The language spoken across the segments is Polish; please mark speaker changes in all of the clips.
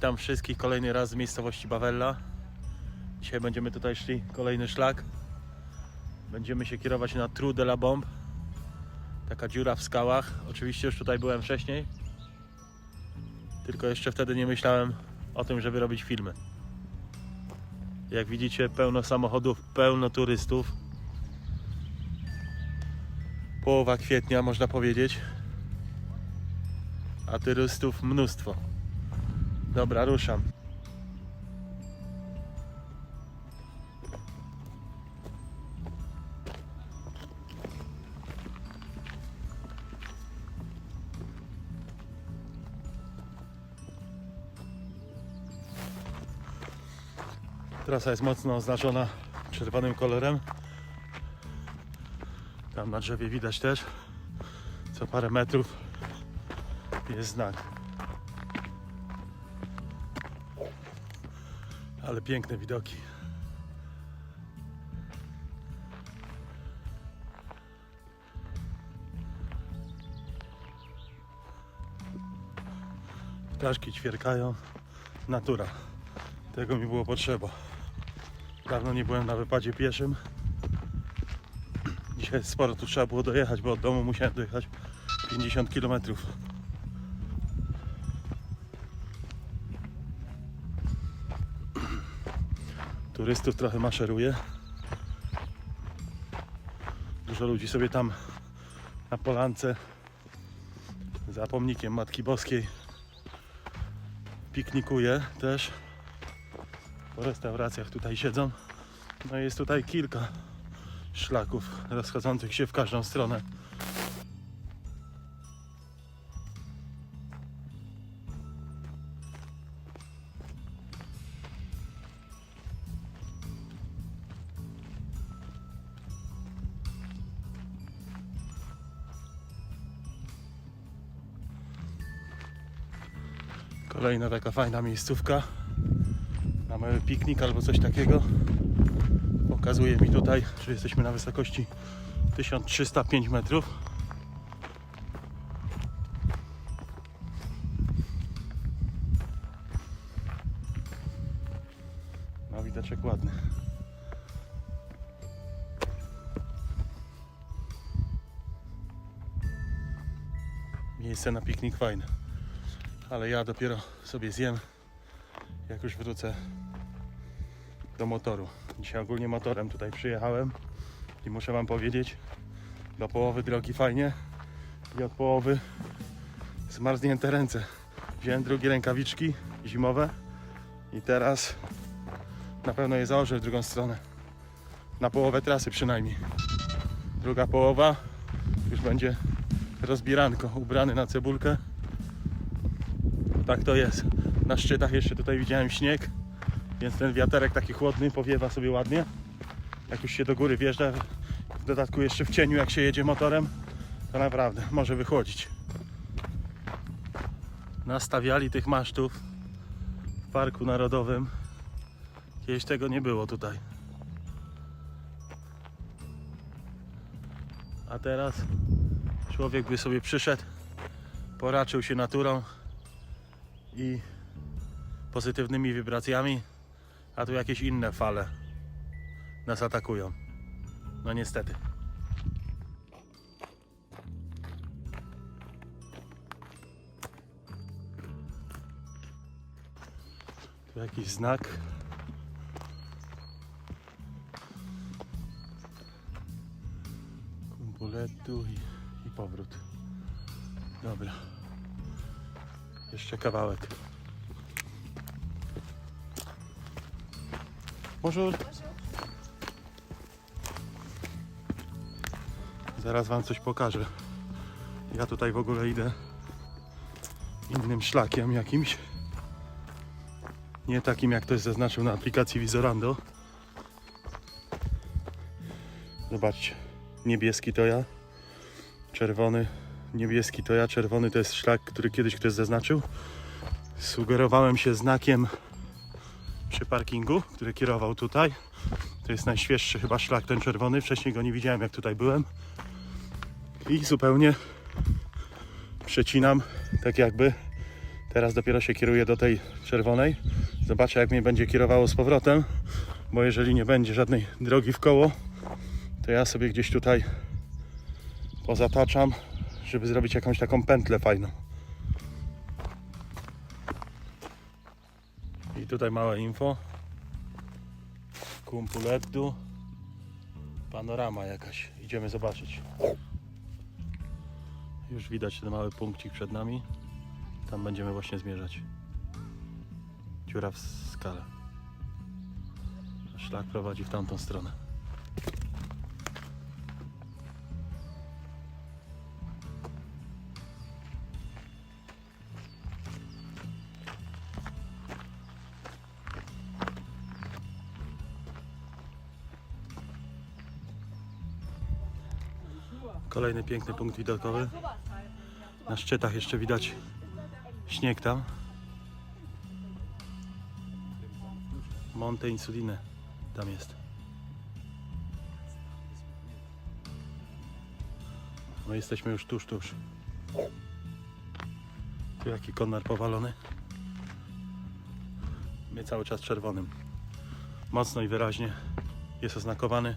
Speaker 1: Witam wszystkich kolejny raz z miejscowości Bawella. Dzisiaj będziemy tutaj szli kolejny szlak. Będziemy się kierować na Trou de la Bombe. Taka dziura w skałach. Oczywiście już tutaj byłem wcześniej. Tylko jeszcze wtedy nie myślałem o tym, żeby robić filmy. Jak widzicie, pełno samochodów, pełno turystów. Połowa kwietnia, można powiedzieć. A turystów mnóstwo. Dobra, ruszam. Trasa jest mocno oznaczona czerwonym kolorem. Tam na drzewie widać też. Co parę metrów jest znak. Ale piękne widoki. Ptaszki ćwierkają. Natura. Tego mi było potrzeba. Dawno nie byłem na wypadzie pieszym. Dzisiaj sporo tu trzeba było dojechać, bo od domu musiałem dojechać 50 km. Turystów trochę maszeruje. Dużo ludzi sobie tam na polance za pomnikiem Matki Boskiej piknikuje też. Po restauracjach tutaj siedzą. No jest tutaj kilka szlaków rozchodzących się w każdą stronę. Kolejna taka fajna miejscówka na mały piknik albo coś takiego. Pokazuje mi tutaj, że jesteśmy na wysokości 1305 metrów. No widoczek ładny. Miejsce na piknik fajne. Ale ja dopiero sobie zjem jak już wrócę do motoru. Dzisiaj ogólnie motorem tutaj przyjechałem i muszę Wam powiedzieć, do połowy drogi fajnie i od połowy zmarznięte ręce. Wziąłem drugie rękawiczki zimowe i teraz na pewno je założę w drugą stronę. Na połowę trasy przynajmniej. Druga połowa już będzie rozbieranko, ubrany na cebulkę. Tak to jest. Na szczytach jeszcze tutaj widziałem śnieg, więc ten wiaterek taki chłodny powiewa sobie ładnie. Jak już się do góry wjeżdża, w dodatku jeszcze w cieniu jak się jedzie motorem, to naprawdę może wychłodzić. Nastawiali tych masztów w Parku Narodowym. Kiedyś tego nie było tutaj. A teraz człowiek by sobie przyszedł, poraczył się naturą i pozytywnymi wibracjami, a tu jakieś inne fale nas atakują. No niestety. Tu jakiś znak. Kumpuletu i, i powrót. Dobra. Jeszcze kawałek. Bonjour. Zaraz Wam coś pokażę. Ja tutaj w ogóle idę innym szlakiem jakimś. Nie takim jak ktoś zaznaczył na aplikacji Wizorando. Zobaczcie. Niebieski to ja. Czerwony. Niebieski to ja. Czerwony to jest szlak, który kiedyś ktoś zaznaczył. Sugerowałem się znakiem przy parkingu, który kierował tutaj. To jest najświeższy chyba szlak ten czerwony. Wcześniej go nie widziałem jak tutaj byłem. I zupełnie przecinam tak jakby Teraz dopiero się kieruję do tej czerwonej. Zobaczę jak mnie będzie kierowało z powrotem, bo jeżeli nie będzie żadnej drogi w koło, to ja sobie gdzieś tutaj pozataczam, żeby zrobić jakąś taką pętlę fajną. I tutaj małe info. Kumpulettu. Panorama jakaś. Idziemy zobaczyć. Już widać ten mały punkcik przed nami. Tam będziemy właśnie zmierzać. Dziura w skale. Szlak prowadzi w tamtą stronę. Kolejny piękny punkt widokowy. Na szczytach jeszcze widać śnieg tam. Monte Insuline tam jest. No jesteśmy już tuż, tuż. Tu jaki konar powalony. My cały czas czerwonym. Mocno i wyraźnie jest oznakowany.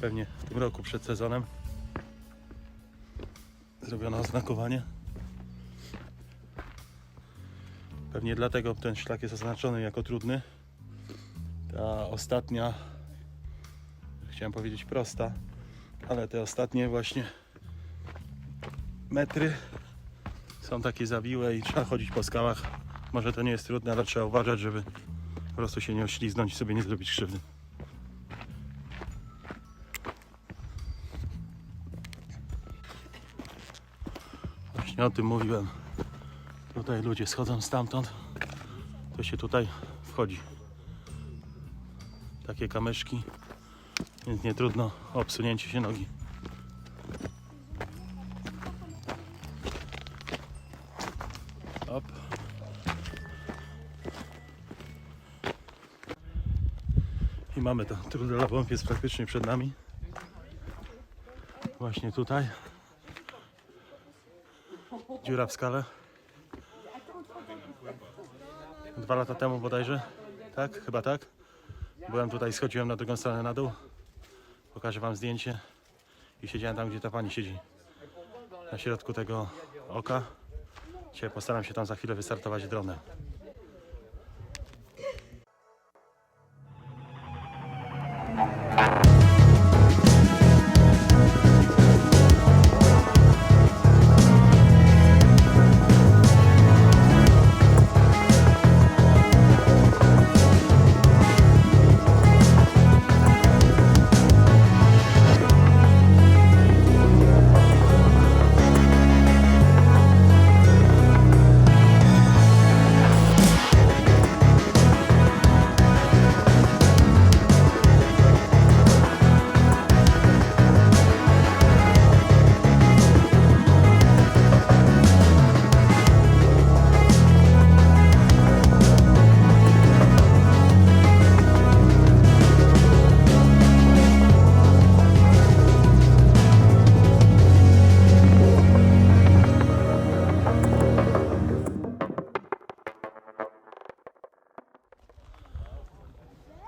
Speaker 1: Pewnie w tym roku przed sezonem zrobiono oznakowanie. Pewnie dlatego ten szlak jest oznaczony jako trudny. Ta ostatnia, chciałem powiedzieć prosta, ale te ostatnie właśnie metry są takie zawiłe i trzeba chodzić po skałach. Może to nie jest trudne, ale trzeba uważać, żeby po prostu się nie ośliznąć i sobie nie zrobić krzywdy. Właśnie o tym mówiłem. Tutaj ludzie schodzą stamtąd, to się tutaj wchodzi. Takie kamyczki, więc nie trudno obsunięcie się nogi. Op. I mamy to. Trudela Bomb jest praktycznie przed nami. Właśnie tutaj. Dziura w skale. Dwa lata temu bodajże. Tak? Chyba tak. Byłem tutaj, schodziłem na drugą stronę na dół. Pokażę wam zdjęcie. I siedziałem tam, gdzie ta pani siedzi. Na środku tego oka. Dzisiaj postaram się tam za chwilę wystartować dronem.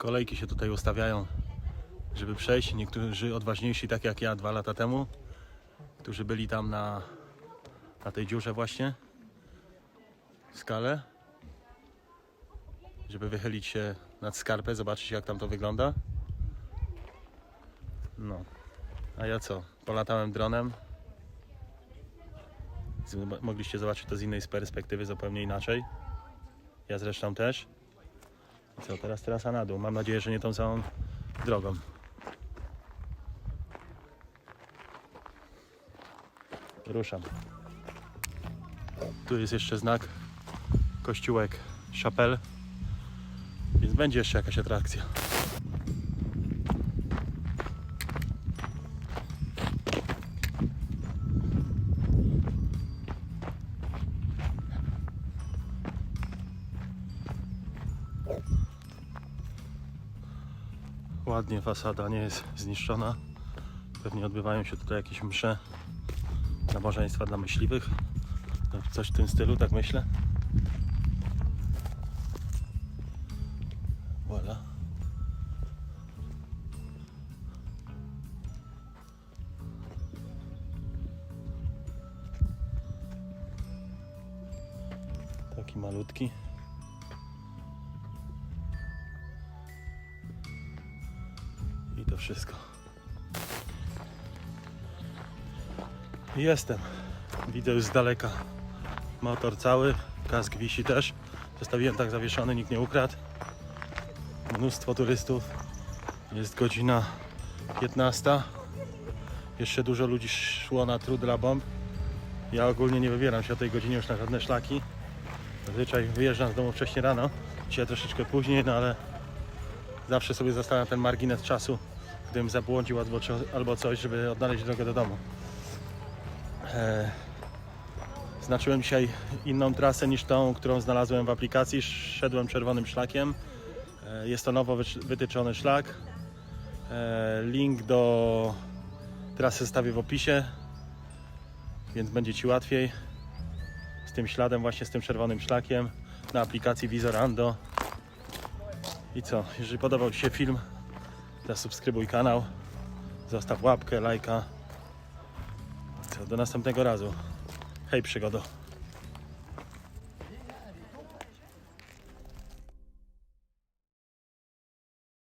Speaker 1: Kolejki się tutaj ustawiają, żeby przejść. Niektórzy odważniejsi, tak jak ja dwa lata temu, którzy byli tam na, na tej dziurze właśnie skale, żeby wychylić się nad skarpę, zobaczyć jak tam to wygląda. No, a ja co? Polatałem dronem. Mogliście zobaczyć to z innej perspektywy, zupełnie inaczej. Ja zresztą też. Co, teraz trasa na dół. Mam nadzieję, że nie tą samą drogą. Ruszam. Tu jest jeszcze znak kościółek Chapelle, więc będzie jeszcze jakaś atrakcja. ładnie fasada nie jest zniszczona. Pewnie odbywają się tutaj jakieś msze, nabożeństwa dla myśliwych. Coś w tym stylu, tak myślę. Voilà. Taki malutki. Wszystko. Jestem. Widzę już z daleka motor cały. Kask wisi też. Zostawiłem tak zawieszony, nikt nie ukradł. Mnóstwo turystów. Jest godzina 15. Jeszcze dużo ludzi szło na trud dla bomb. Ja ogólnie nie wybieram się o tej godzinie już na żadne szlaki. Zazwyczaj wyjeżdżam z domu wcześniej rano. Dzisiaj troszeczkę później, no ale zawsze sobie zostawiam ten margines czasu, gdybym zabłądził albo, albo coś, żeby odnaleźć drogę do domu. E, Znaczyłem dzisiaj inną trasę niż tą, którą znalazłem w aplikacji. Szedłem czerwonym szlakiem. E, Jest to nowo wytyczony szlak. E, Link do trasy stawię w opisie, więc będzie Ci łatwiej. Z tym śladem, właśnie z tym czerwonym szlakiem na aplikacji Visorando. I co? Jeżeli podobał Ci się film, zasubskrybuj kanał, zostaw łapkę, lajka. Do następnego razu. Hej przygodo.